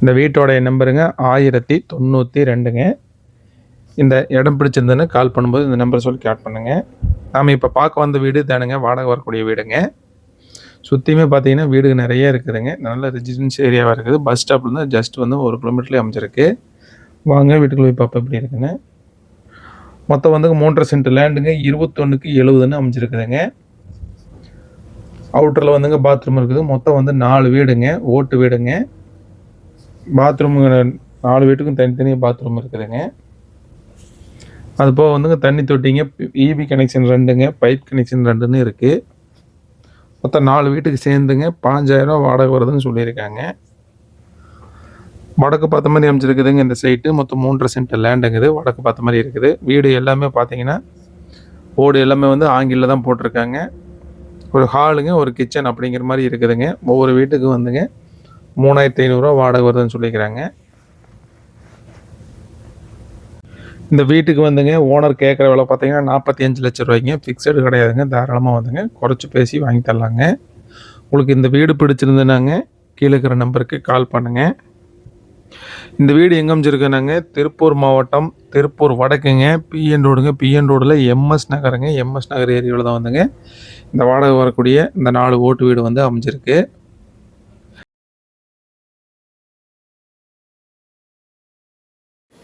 இந்த வீட்டோடைய நம்பருங்க ஆயிரத்தி தொண்ணூற்றி ரெண்டுங்க. இந்த இடம் பிடிச்சிருந்ததுன்னு கால் பண்ணும்போது இந்த நம்பரை சொல்லி கால் பண்ணுங்கள் நாம் இப்போ பார்க்க வந்த வீடு தானுங்க வாடகை வரக்கூடிய வீடுங்க. சுற்றியுமே பார்த்தீங்கன்னா வீடு நிறைய இருக்குதுங்க. நல்ல ரெசிடென்ஸ் ஏரியாவாக இருக்குது. பஸ் ஸ்டாப்லேருந்து ஜஸ்ட் வந்து ஒரு கிலோமீட்டர்லேயே அமைஞ்சிருக்கு. வாங்க வீட்டுக்குள்ள போய் பார்ப்போம் எப்படி இருக்குன்னு மொத்தம் வந்து மூன்றரை சென்ட் லேண்டுங்க இருபத்தொன்றுக்கு எழுபதுன்னு அமைஞ்சிருக்குதுங்க. அவுட்டரில் வந்துங்க பாத்ரூம் இருக்குது. மொத்தம் வந்து நாலு வீடுங்க. ஓட்டு வீடுங்க. பாத்ரூம் நாலு வீட்டுக்கும் தனித்தனியாக பாத்ரூம் இருக்குதுங்க. அது போக வந்துங்க தண்ணி தொட்டிங்க இபி கனெக்ஷன் ரெண்டுங்க பைப் கனெக்ஷன் ரெண்டுன்னு இருக்குது மொத்தம் நாலு வீட்டுக்கு சேர்ந்துங்க பாஞ்சாயிரம் வாடகை வருதுன்னு சொல்லியிருக்காங்க. வடக்கு பார்த்த மாதிரி அமைச்சிருக்குதுங்க இந்த சைட்டு மொத்தம் மூன்றரை சென்ட் லேண்டுங்குது வடக்கு பார்த்த மாதிரி இருக்குது. வீடு எல்லாமே பார்த்தீங்கன்னா ஓடு எல்லாமே வந்து ஆங்கிலில் தான் போட்டிருக்காங்க. ஒரு ஹாலுங்க ஒரு கிச்சன் அப்படிங்கிற மாதிரி இருக்குதுங்க. ஒவ்வொரு வீட்டுக்கு வந்துங்க மூணாயிரத்தி ஐநூறுரூவா வாடகை வருதுன்னு சொல்லிக்கிறாங்க. இந்த வீட்டுக்கு வந்துங்க ஓனர் கேட்குற விலை பார்த்தீங்கன்னா நாற்பத்தி அஞ்சு லட்ச ரூபாய்ங்க. ஃபிக்ஸடு கிடையாதுங்க தாராளமாக வந்துங்க. குறைச்சி பேசி வாங்கி தரலாங்க. உங்களுக்கு இந்த வீடு பிடிச்சிருந்துனாங்க கீழே இருக்கிற நம்பருக்கு கால் பண்ணுங்கள் இந்த வீடு எங்கே அமைஞ்சிருக்குனாங்க? திருப்பூர் மாவட்டம் திருப்பூர் வடக்குங்க. பிஎன் ரோடுங்க பிஎன் ரோடில் எம்எஸ் நகருங்க. எம்எஸ் நகர் ஏரியாவில் தான் வந்துங்க. இந்த வாடகை வரக்கூடிய இந்த நாலு ஓட்டு வீடு வந்து அமைஞ்சிருக்கு.